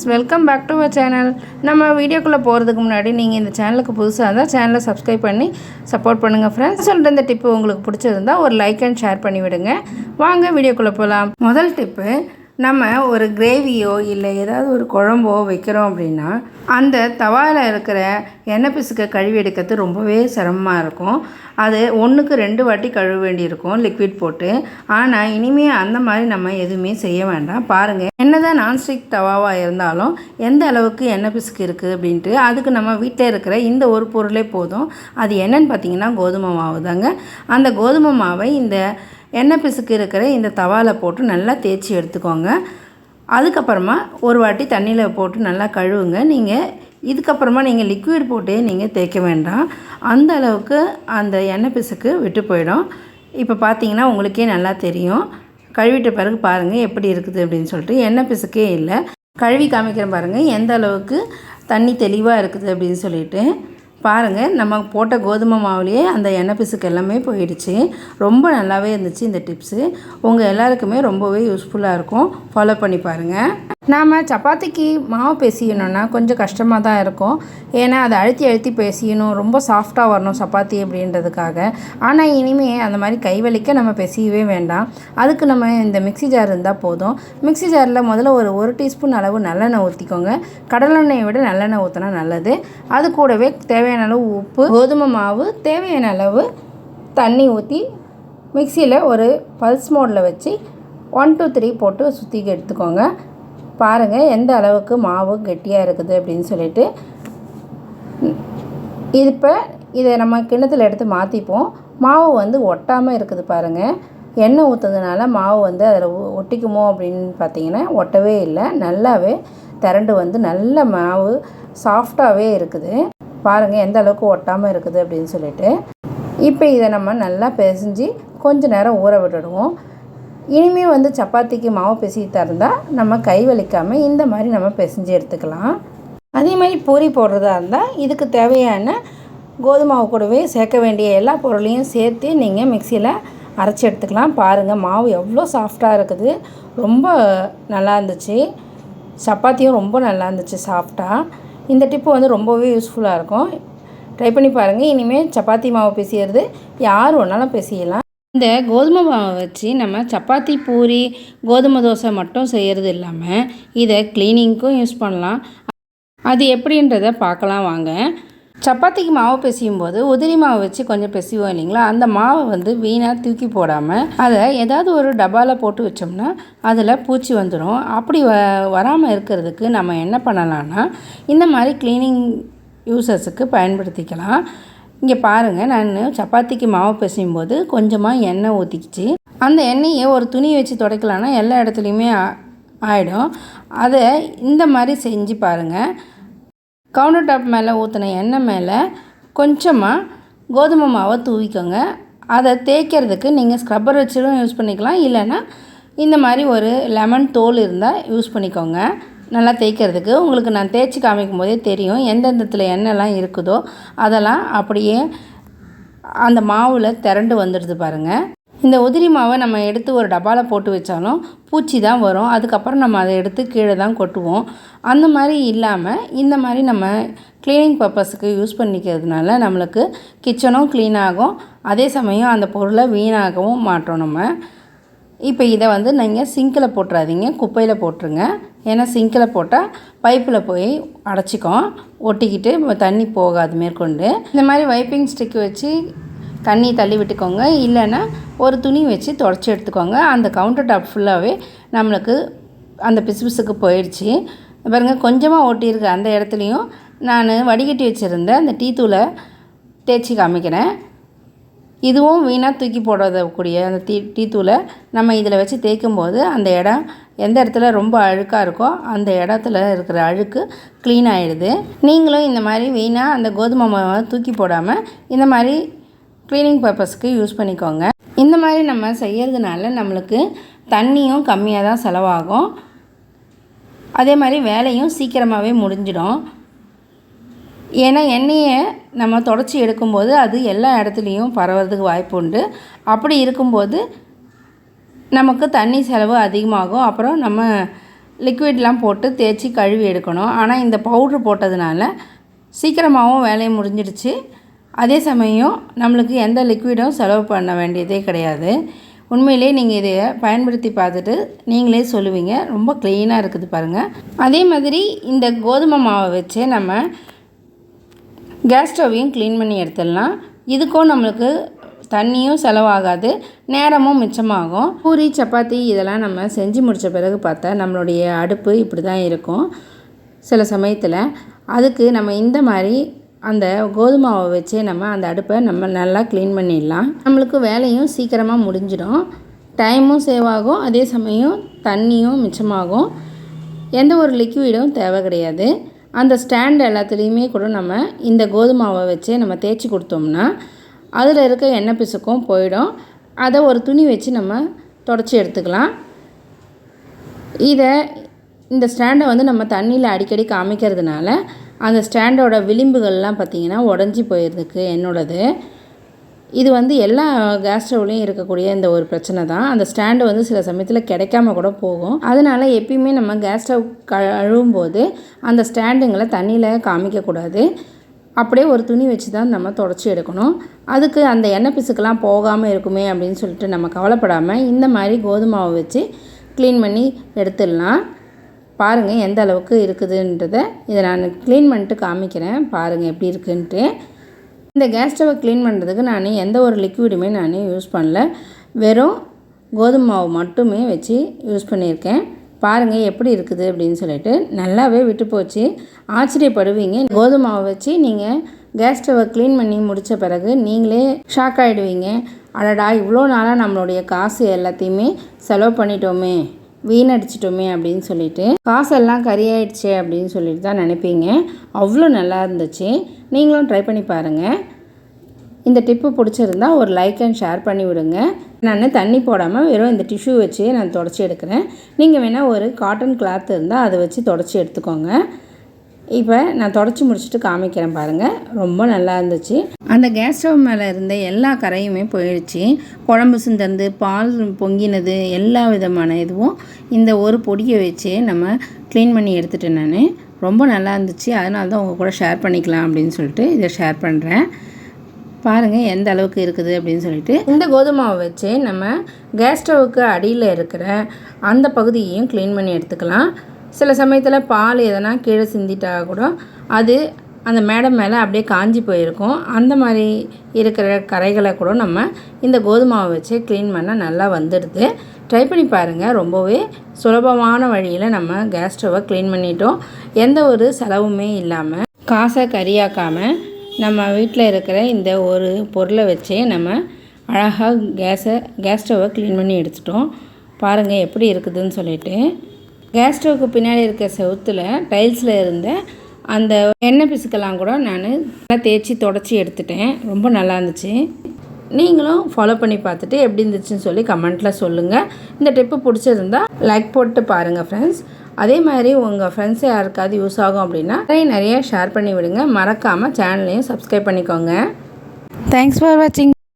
Friends welcome back to our channel. நம்ம வீடியோக்குள்ளே போகிறதுக்கு முன்னாடி நீங்கள் இந்த சேனலுக்கு புதுசாக இருந்தால் சேனலை சப்ஸ்கிரைப் பண்ணி சப்போர்ட் பண்ணுங்கள் ஃப்ரெண்ட்ஸ் சொல்கிற இந்த டிப்பு உங்களுக்கு பிடிச்சிருந்தால் ஒரு லைக் அண்ட் ஷேர் பண்ணி விடுங்க வாங்க வீடியோக்குள்ளே போகலாம் முதல் டிப்பு நம்ம ஒரு கிரேவியோ இல்லை ஏதாவது ஒரு குழம்போ வைக்கிறோம் அப்படின்னா அந்த தவாவில் இருக்கிற எண்ணெய் பிசுக்க கழுவி எடுக்கிறது ரொம்பவே சிரமமாக இருக்கும். அது ஒன்றுக்கு ரெண்டு வாட்டி கழுவ வேண்டியிருக்கும் லிக்விட் போட்டு. ஆனால் இனிமேல் அந்த மாதிரி நம்ம எதுவுமே செய்ய வேண்டாம். பாருங்கள் என்னதான் நான்ஸ்டிக் தவாவாக இருந்தாலும் எந்த அளவுக்கு எண்ணெய் பிசுக்கு இருக்குது அப்படின்ட்டு அதுக்கு நம்ம வீட்டில் இருக்கிற இந்த ஒரு பொருளே போதும். அது என்னன்னு பார்த்தீங்கன்னா கோதுமை மாவு தாங்க. அந்த கோதுமை மாவை இந்த எண்ணெய் பிசுக்கு இருக்கிற இந்த தவாவில் போட்டு நல்லா தேய்ச்சி எடுத்துக்கோங்க. அதுக்கப்புறமா ஒரு வாட்டி தண்ணியில் போட்டு நல்லா கழுவுங்க. நீங்கள் இதுக்கப்புறமா நீங்கள் லிக்விட் போட்டே நீங்கள் தேய்க்க வேண்டாம். அந்த அளவுக்கு அந்த எண்ணெய் பிசுக்கு விட்டு போயிடும். இப்போ பார்த்தீங்கன்னா உங்களுக்கே நல்லா தெரியும். கழுவிட்ட பிறகு பாருங்கள் எப்படி இருக்குது அப்படின்னு சொல்லிட்டு. எண்ணெய் பிசுக்கே இல்லை. கழுவி காமிக்கிறேன் பாருங்கள் எந்த அளவுக்கு தண்ணி தெளிவாக இருக்குது அப்படின்னு சொல்லிட்டு. பாருங்கள் நம்ம போட்ட கோதுமை மாவுலேயே அந்த எண்ணெய் பிசுக்கு எல்லாமே போயிடுச்சு. ரொம்ப நல்லாவே இருந்துச்சு இந்த டிப்ஸு. உங்கள் எல்லாருக்குமே ரொம்பவே யூஸ்ஃபுல்லாக இருக்கும். ஃபாலோ பண்ணி பாருங்கள் நாம் சப்பாத்திக்கு மாவு பேசியணுன்னா கொஞ்சம் கஷ்டமாக தான் இருக்கும். ஏன்னா அதை அழுத்தி அழுத்தி பேசியணும் ரொம்ப சாஃப்டாக வரணும் சப்பாத்தி அப்படின்றதுக்காக. ஆனால் இனிமேல் அந்த மாதிரி கை வலிக்க நம்ம பேசியவே வேண்டாம். அதுக்கு நம்ம இந்த மிக்ஸி ஜார் இருந்தால் போதும். மிக்ஸி ஜாரில் முதல்ல ஒரு ஒரு டீஸ்பூன் அளவு நல்லெண்ணெய் ஊற்றிக்கோங்க கடலெண்ணெயை விட நல்லெண்ணெய் ஊற்றினா நல்லது. அது கூடவே தேவையான அளவு உப்பு கோதுமை மாவு தேவையான அளவு தண்ணி ஊற்றி மிக்சியில் ஒரு பல்ஸ் மோடில் வச்சு ஒன் டூ த்ரீ போட்டு சுற்றி எடுத்துக்கோங்க. பாருங்கள் எந்த அளவுக்கு மாவு கெட்டியாக இருக்குது அப்படின்னு சொல்லிட்டு. இப்போ இதை நம்ம கிண்ணத்தில் எடுத்து மாற்றிப்போம் மாவு வந்து ஒட்டாமல் இருக்குது பாருங்கள் எண்ணெய் ஊற்றுறதுனால மாவு வந்து அதில் ஒட்டிக்குமோ அப்படின்னு பார்த்தீங்கன்னா ஒட்டவே இல்லை. நல்லாவே திரண்டு வந்து நல்ல மாவு சாஃப்டாகவே இருக்குது. பாருங்கள் எந்த அளவுக்கு ஒட்டாமல் இருக்குது அப்படின்னு சொல்லிட்டு. இப்போ இதை நம்ம நல்லா பிசைஞ்சு கொஞ்சம் நேரம் ஊற விட்டுடுவோம். இனிமேல் வந்து சப்பாத்திக்கு மாவு பிசைத்து தந்தால் நம்ம கை வலிக்காமல் இந்த மாதிரி நம்ம பிசைஞ்சு எடுத்துக்கலாம். அதே மாதிரி பூரி போடுறதா இருந்தால் இதுக்கு தேவையான கோதுமாவு கூடவே சேர்க்க வேண்டிய எல்லா பொருளையும் சேர்த்து நீங்கள் மிக்சியில் அரைச்சி எடுத்துக்கலாம். பாருங்கள் மாவு எவ்வளோ சாஃப்டாக இருக்குது. ரொம்ப நல்லா இருந்துச்சு. சப்பாத்தியும் ரொம்ப நல்லா இருந்துச்சு சாஃப்டாக இந்த டிப்பு வந்து ரொம்பவே யூஸ்ஃபுல்லாக இருக்கும். ட்ரை பண்ணி பாருங்கள் இனிமேல் சப்பாத்தி மாவு பிசையிறது யார் வேணாலும் பிசையலாம். இந்த கோதுமை மாவை வச்சு நம்ம சப்பாத்தி பூரி கோதுமை தோசை மட்டும் செய்கிறது இல்லாமல் இதை க்ளீனிங்க்கும் யூஸ் பண்ணலாம். அது எப்படின்றத பார்க்கலாம் வாங்க. சப்பாத்திக்கு மாவு பிசையும் போது உதிரி மாவு வச்சு கொஞ்சம் பிசைவோம் இல்லைங்களா? அந்த மாவை வந்து வீணாக தூக்கி போடாமல் அதை ஏதாவது ஒரு டப்பாவில் போட்டு வச்சோம்னா அதில் பூச்சி வந்துடும் அப்படி வ வராமல் இருக்கிறதுக்கு நம்ம என்ன பண்ணலான்னா இந்த மாதிரி க்ளீனிங் யூசர்ஸுக்கு பயன்படுத்திக்கலாம். இங்கே பாருங்கள் நான் சப்பாத்திக்கு மாவு பிசையும் போது கொஞ்சமாக எண்ணெய் ஊற்றிக்கிச்சு அந்த எண்ணெயை ஒரு துணி வச்சு துடைக்கலான்னா எல்லா இடத்துலையுமே ஆகிடும் அதை இந்த மாதிரி செஞ்சு பாருங்கள் கவுண்டர் டாப் மேலே ஊற்றின எண்ணெய் மேலே கொஞ்சமாக கோதுமை மாவை தூவிக்கோங்க. அதை தேய்க்கிறதுக்கு நீங்கள் ஸ்க்ரப்பர் வச்சிடும் யூஸ் பண்ணிக்கலாம். இல்லைன்னா இந்த மாதிரி ஒரு லெமன் தோல் இருந்தால் யூஸ் பண்ணிக்கோங்க. நல்லா தேய்க்கிறதுக்கு. உங்களுக்கு நான் தேய்ச்சி காமிக்கும் போதே தெரியும் எந்தெந்தத்தில் என்னெல்லாம் இருக்குதோ அதெல்லாம் அப்படியே அந்த மாவில் திரண்டு வந்துடுது பாருங்கள் இந்த உதிரி மாவை நம்ம எடுத்து ஒரு டப்பாவில் போட்டு வச்சாலும் பூச்சி தான் வரும். அதுக்கப்புறம் நம்ம அதை எடுத்து கீழே தான் கொட்டுவோம். அந்த மாதிரி இல்லாமல் இந்த மாதிரி நம்ம க்ளீனிங் பர்பஸுக்கு யூஸ் பண்ணிக்கிறதுனால நம்மளுக்கு கிச்சனும் க்ளீன் ஆகும். அதே சமயம் அந்த பொருளை வீணாகவும் மாட்டோம் நம்ம. இப்போ இதை வந்து நீங்கள் சிங்கில் போட்டுறாதீங்க. குப்பையில் போட்டுருங்க. ஏன்னா சிங்கில் போட்டால் பைப்பில் போய் அடைச்சிக்கும். ஒட்டிக்கிட்டு தண்ணி போகாது மேற்கொண்டு. இந்த மாதிரி வைப்பிங் ஸ்டிக் வச்சு தண்ணி தள்ளி விட்டுக்கோங்க. இல்லைன்னா ஒரு துணி வச்சு தொடச்சி எடுத்துக்கோங்க. அந்த கவுண்டர் டாப் ஃபுல்லாகவே நம்மளுக்கு அந்த பிசுபிசுக்கு போயிடுச்சு. பாருங்கள் கொஞ்சமாக ஒட்டியிருக்கு அந்த இடத்துலையும். நான் வடிகட்டி வச்சுருந்த அந்த டீ தூளை தேய்ச்சி காமிக்கிறேன். இதுவும் வீணாக தூக்கி போடக்கூடிய அந்த டீ டீ தூளை நம்ம இதில் வச்சு தேய்க்கும் போது அந்த இடம் எந்த இடத்துல ரொம்ப அழுக்காக இருக்கோ அந்த இடத்துல இருக்கிற அழுக்கு க்ளீன் ஆகிடுது நீங்களும் இந்த மாதிரி வீணாக அந்த கோதுமை மாவை தூக்கி போடாமல் இந்த மாதிரி க்ளீனிங் பர்பஸ்க்கு யூஸ் பண்ணிக்கோங்க. இந்த மாதிரி நம்ம செய்கிறதுனால நம்மளுக்கு தண்ணியும் கம்மியாக தான் செலவாகும். அதே மாதிரி வேலையும் சீக்கிரமாகவே முடிஞ்சிடும். ஏன்னா எண்ணெயை நம்ம தொடச்சி எடுக்கும்போது அது எல்லா இடத்துலையும் பரவறதுக்கு வாய்ப்பு உண்டு. அப்படி இருக்கும்போது நமக்கு தண்ணி செலவு அதிகமாகும். அப்புறம் நம்ம லிக்விட்லாம் போட்டு தேய்ச்சி கழுவி எடுக்கணும். ஆனால் இந்த பவுட்ரு போட்டதுனால சீக்கிரமாகவும் வேலையை முடிஞ்சிடுச்சு. அதே சமயம் நம்மளுக்கு எந்த லிக்விடும் செலவு பண்ண வேண்டியதே கிடையாது. உண்மையிலே நீங்கள் இதை பயன்படுத்தி பார்த்துட்டு நீங்களே சொல்லுவீங்க. ரொம்ப க்ளீனாக இருக்குது பாருங்கள் அதே மாதிரி இந்த கோதுமை மாவை வச்சே நம்ம கேஸ் ஸ்டவ்வையும் க்ளீன் பண்ணி எடுத்துடலாம். இதுக்கும் நம்மளுக்கு தண்ணியும் செலவாகாது நேரமும் மிச்சமாகும். பூரி சப்பாத்தி இதெல்லாம் நம்ம செஞ்சு முடித்த பிறகு பார்த்தா நம்மளுடைய அடுப்பு இப்படி தான் இருக்கும் சில சமயத்தில். அதுக்கு நம்ம இந்த மாதிரி அந்த கோதுமாவை வச்சே நம்ம அந்த அடுப்பை நம்ம நல்லா க்ளீன் பண்ணிடலாம். நம்மளுக்கு வேலையும் சீக்கிரமாக முடிஞ்சிடும். டைமும் சேவ் ஆகும். அதே சமயம் தண்ணியும் மிச்சமாகும். எந்த ஒரு லிக்விடும் தேவை கிடையாது. அந்த ஸ்டாண்ட் எல்லாத்துலேயுமே கூட நம்ம இந்த கோதுமாவை வச்சே நம்ம தேய்ச்சி கொடுத்தோம்னா அதில் இருக்க எண்ணெய் பிசுக்கும் போயிடும். அதை ஒரு துணி வச்சு நம்ம தொடச்சி எடுத்துக்கலாம். இதை இந்த ஸ்டாண்டை வந்து நம்ம தண்ணியில் அடிக்கடி காமிக்கிறதுனால அந்த ஸ்டாண்டோட விளிம்புகள்லாம் பார்த்திங்கன்னா உடஞ்சி போயிடுறதுக்கு என்னோடது. இது வந்து எல்லா கேஸ் ஸ்டவ்லையும் இருக்கக்கூடிய இந்த ஒரு பிரச்சனை தான். அந்த ஸ்டாண்டு வந்து சில சமயத்தில் கிடைக்காம கூட போகும். அதனால் எப்பயுமே நம்ம கேஸ் ஸ்டவ் கழுவும் போது அந்த ஸ்டாண்டுங்களை தண்ணியில் காமிக்கக்கூடாது அப்படியே ஒரு துணி வச்சு தான் நம்ம தொடச்சி எடுக்கணும். அதுக்கு அந்த எண்ணெய் பிசுக்கெல்லாம் போகாமல் இருக்குமே அப்படின்னு சொல்லிட்டு நம்ம கவலைப்படாமல் இந்த மாதிரி கோதுமாவை வச்சு க்ளீன் பண்ணி எடுத்துடலாம். பாருங்கள் எந்த அளவுக்கு இருக்குதுன்றதை இதை நான் க்ளீன் பண்ணிட்டு காமிக்கிறேன். பாருங்கள் எப்படி இருக்குன்ட்டு. இந்த கேஸ் ஸ்டவ்வை க்ளீன் பண்ணுறதுக்கு நான் எந்த ஒரு லிக்விடுமே நான் யூஸ் பண்ணல. வெறும் கோதுமை மாவு மட்டுமே வச்சு யூஸ் பண்ணியிருக்கேன். பாருங்கள் எப்படி இருக்குது அப்படின்னு சொல்லிட்டு. நல்லாவே விட்டு போச்சு. ஆச்சரியப்படுவீங்க. கோதுமை மாவு வச்சு நீங்கள் கேஸ் ஸ்டவ்வை க்ளீன் பண்ணி முடித்த பிறகு நீங்களே ஷாக் ஆகிடுவீங்க அடடா இவ்வளோ நாளாக நம்மளுடைய காசு எல்லாத்தையுமே செலவு பண்ணிட்டோமே. வீணடிச்சிட்டோமே அப்படின்னு சொல்லிட்டு. காசெல்லாம் கறியாயிடுச்சே அப்படின்னு சொல்லிட்டு தான் நினைப்பீங்க. அவ்வளோ நல்லா இருந்துச்சு. நீங்களும் ட்ரை பண்ணி பாருங்கள் இந்த டிப்பு பிடிச்சிருந்தா ஒரு லைக் அண்ட் ஷேர் பண்ணி விடுங்க. நான் தண்ணி போடாமல் வெறும் இந்த டிஷ்யூ வச்சு நான் தொடச்சி எடுக்கிறேன். நீங்கள் வேணால் ஒரு காட்டன் கிளாத் இருந்தால் அதை வச்சு தொடச்சி எடுத்துக்கோங்க. இப்போ நான் தொடச்சி முடிச்சுட்டு காமிக்கிறேன் பாருங்கள் ரொம்ப நல்லா இருந்துச்சு. அந்த கேஸ் ஸ்டவ் மேலே இருந்த எல்லா கரையுமே போயிடுச்சு. குழம்பு சிந்தந்து பால் பொங்கினது எல்லா விதமான இதுவும் இந்த ஒரு பொடியை வச்சு நம்ம க்ளீன் பண்ணி எடுத்துட்டேன் நான். ரொம்ப நல்லா இருந்துச்சு. அதனால தான் உங்கள் கூட ஷேர் பண்ணிக்கலாம் அப்படின்னு சொல்லிட்டு இதை ஷேர் பண்ணுறேன் பாருங்கள் எந்த அளவுக்கு இருக்குது அப்படின்னு சொல்லிட்டு. இந்த கோதுமாவை வச்சு நம்ம கேஸ் ஸ்டவ்வுக்கு அடியில் இருக்கிற அந்த பகுதியையும் க்ளீன் பண்ணி எடுத்துக்கலாம். சில சமயத்தில் பால் எதனா கீழே சிந்திட்டா கூட அது அந்த மேடை மேலே அப்படியே காஞ்சி போயிருக்கும். அந்த மாதிரி இருக்கிற கரைகளை கூட நம்ம இந்த கோதுமாவை வச்சு க்ளீன் பண்ண நல்லா வந்துடுது. ட்ரை பண்ணி பாருங்கள் ரொம்பவே சுலபமான வழியில் நம்ம கேஸ் ஸ்டவ்வை க்ளீன் பண்ணிட்டோம். எந்த ஒரு செலவுமே இல்லாமல் காசை கரியாக்காமல் நம்ம வீட்டில் இருக்கிற இந்த ஒரு பொருளை வச்சே நம்ம அழகாக கேஸை கேஸ் ஸ்டவ்வை க்ளீன் பண்ணி எடுத்துட்டோம். பாருங்கள் எப்படி இருக்குதுன்னு சொல்லிட்டு. கேஸ் ஸ்டவ்க்கு பின்னாடி இருக்க செவுத்தில் டைல்ஸில் இருந்த அந்த எண்ணெய் பிசுக்கெல்லாம் கூட நான் நல்லா தேய்ச்சி தொடச்சி எடுத்துட்டேன். ரொம்ப நல்லா இருந்துச்சு. நீங்களும் ஃபாலோ பண்ணி பார்த்துட்டு எப்படி இருந்துச்சுன்னு சொல்லி கமெண்ட்டில் சொல்லுங்கள் இந்த டிப்பு பிடிச்சிருந்தா லைக் போட்டு பாருங்கள் ஃப்ரெண்ட்ஸ் அதே மாதிரி உங்கள் ஃப்ரெண்ட்ஸ் யாருக்காவது யூஸ் ஆகும் அப்படின்னா நிறைய நிறைய ஷேர் பண்ணி விடுங்க. மறக்காமல் சேனலையும் சப்ஸ்கிரைப் பண்ணிக்கோங்க. தேங்க்ஸ் ஃபார் வாட்சிங்